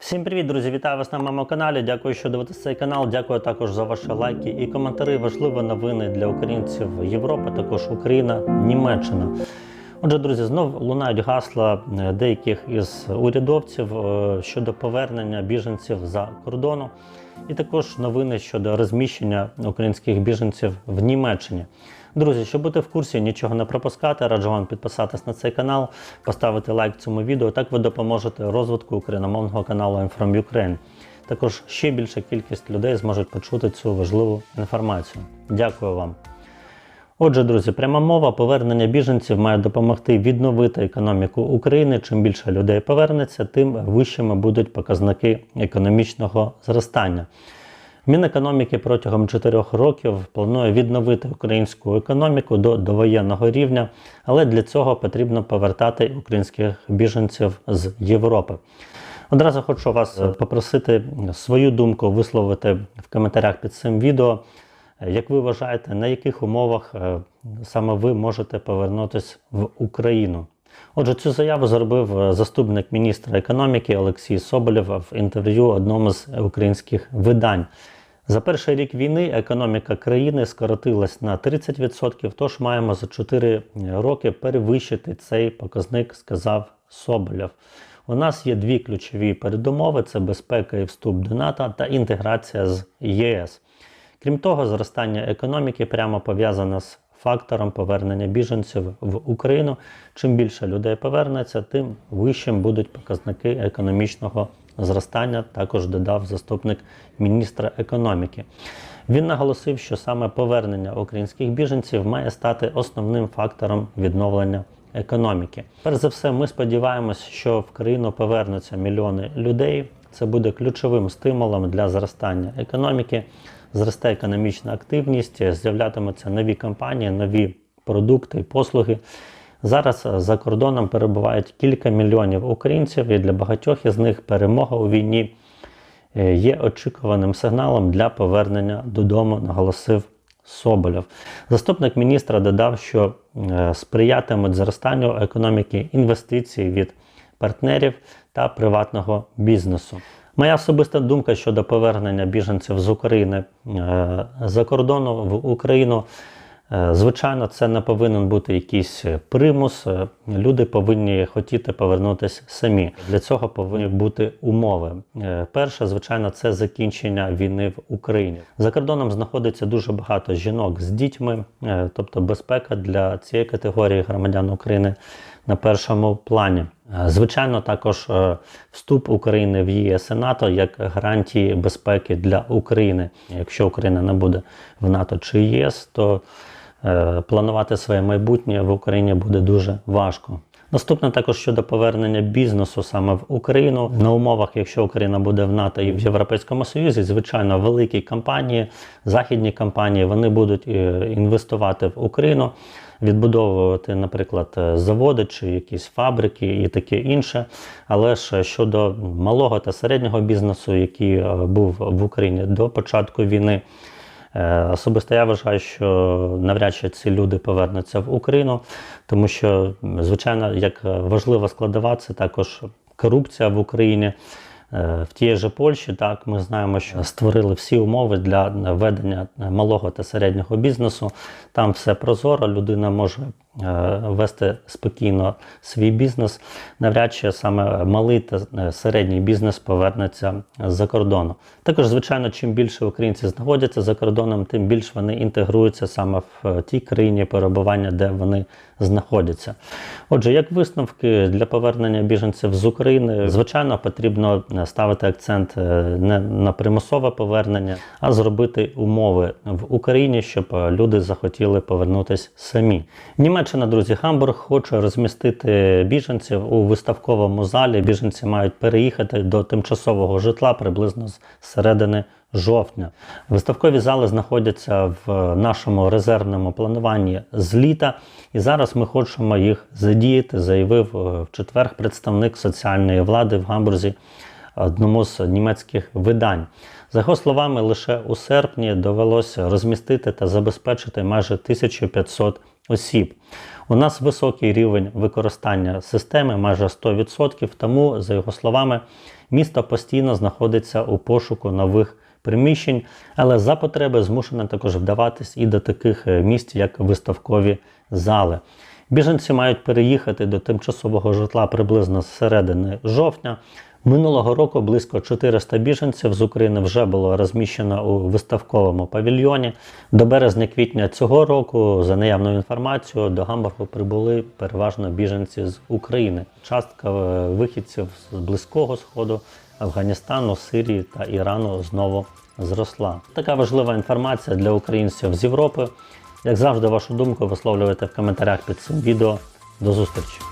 Всім привіт, друзі! Вітаю вас на моєму каналі. Дякую, що дивитесь цей канал. Дякую також за ваші лайки і коментарі. Важливі новини для українців Європи, також Україна, Німеччина. Отже, друзі, знов лунають гасла е, деяких із урядовців е, щодо повернення біженців за кордону, і також новини щодо розміщення українських біженців в Німеччині. Друзі, щоб бути в курсі, нічого не пропускати, раджу вам підписатись на цей канал, поставити лайк цьому відео. Так ви допоможете розвитку україномовного каналу I'm Ukraine. Також ще більша кількість людей зможуть почути цю важливу інформацію. Дякую вам. Отже, друзі, пряма мова повернення біженців має допомогти відновити економіку України. Чим більше людей повернеться, тим вищими будуть показники економічного зростання. Мінекономіки протягом 4 років планує відновити українську економіку до довоєнного рівня, але для цього потрібно повертати українських біженців з Європи. Одразу хочу вас попросити свою думку висловити в коментарях під цим відео. Як ви вважаєте, на яких умовах е, саме ви можете повернутися в Україну? Отже, цю заяву зробив е, заступник міністра економіки Олексій Соболєв в інтерв'ю одному з українських видань. За перший рік війни економіка країни скоротилась на 30%, тож маємо за 4 роки перевищити цей показник, сказав Соболєв. У нас є дві ключові передумови: це безпека і вступ до НАТО та інтеграція з ЄС. Крім того, зростання економіки прямо пов'язане з фактором повернення біженців в Україну. Чим більше людей повернеться, тим вищим будуть показники економічного зростання. Також додав заступник міністра економіки. Він наголосив, що саме повернення українських біженців має стати основним фактором відновлення економіки. Перш за все, ми сподіваємось, що в країну повернуться мільйони людей. Це буде ключовим стимулом для зростання економіки. Зросте економічна активність, з'являтимуться нові компанії, нові продукти і послуги. Зараз за кордоном перебувають кілька мільйонів українців, і для багатьох із них перемога у війні е, є очікуваним сигналом для повернення додому, наголосив Соболєв. Заступник міністра додав, що е, сприятимуть зростанню економіки інвестицій від партнерів та приватного бізнесу. Моя особиста думка щодо повернення біженців з України е, за кордону в Україну. Е, Звичайно, це не повинен бути якийсь примус. Люди повинні хотіти повернутися самі. Для цього повинні бути умови. Е, Перше, звичайно, це закінчення війни в Україні. За кордоном знаходиться дуже багато жінок з дітьми, е, тобто безпека для цієї категорії громадян України на першому плані. Е, Звичайно, також вступ України в ЄС і НАТО як гарантії безпеки для України. Якщо Україна не буде в НАТО чи ЄС, то планувати своє майбутнє в Україні буде дуже важко. Наступне також щодо повернення бізнесу саме в Україну на умовах, якщо Україна буде в НАТО і в Європейському Союзі, звичайно, великі компанії, західні компанії, вони будуть е, інвестувати в Україну, відбудовувати, наприклад, е, заводи чи якісь фабрики і таке інше. Але ж щодо малого та середнього бізнесу, який е, був в Україні до початку війни. Е, Особисто я вважаю, що навряд чи ці люди повернуться в Україну, тому що, звичайно, як важлива складова, це також корупція в Україні. Е, В тій же Польщі так ми знаємо, що створили всі умови для ведення малого та середнього бізнесу. Там все прозоро, людина може вести спокійно свій бізнес. Навряд чи саме малий та е, середній бізнес повернеться з-за кордону. Також, звичайно, чим більше українці знаходяться за кордоном, тим більше вони інтегруються саме в тій країні перебування, де вони знаходяться. Отже, як висновки для повернення біженців з України, звичайно, потрібно ставити акцент е, не на примусове повернення, а зробити умови в Україні, щоб е, люди захотіли повернутися самі. Німеччина, друзі, Хамбург хоче розмістити біженців у виставковому залі. Біженці мають переїхати до тимчасового житла приблизно з середини жовтня. Виставкові зали знаходяться в нашому резервному плануванні з літа, і зараз ми хочемо їх задіяти, заявив е, в четвер представник соціальної влади в Гамбурзі одному з німецьких видань. За його словами, лише у серпні довелося розмістити та забезпечити майже 1500 осіб. У нас високий рівень використання системи, майже 100%, тому, за його словами, місто постійно знаходиться у пошуку нових приміщень, але за потреби змушене також вдаватись і до таких е, місць, як виставкові зали. Біженці мають переїхати до тимчасового житла приблизно з середини жовтня. Минулого року близько 400 біженців з України вже було розміщено у виставковому павільйоні. До березня-квітня цього року, за наявною інформацією, до Гамбургу прибули переважно біженці з України. Частка е, вихідців з Близького Сходу, Афганістану, Сирії та Ірану знову зросла. Така важлива інформація для українців з Європи. Як завжди, вашу думку висловлюйте в коментарях під цим відео. До зустрічі!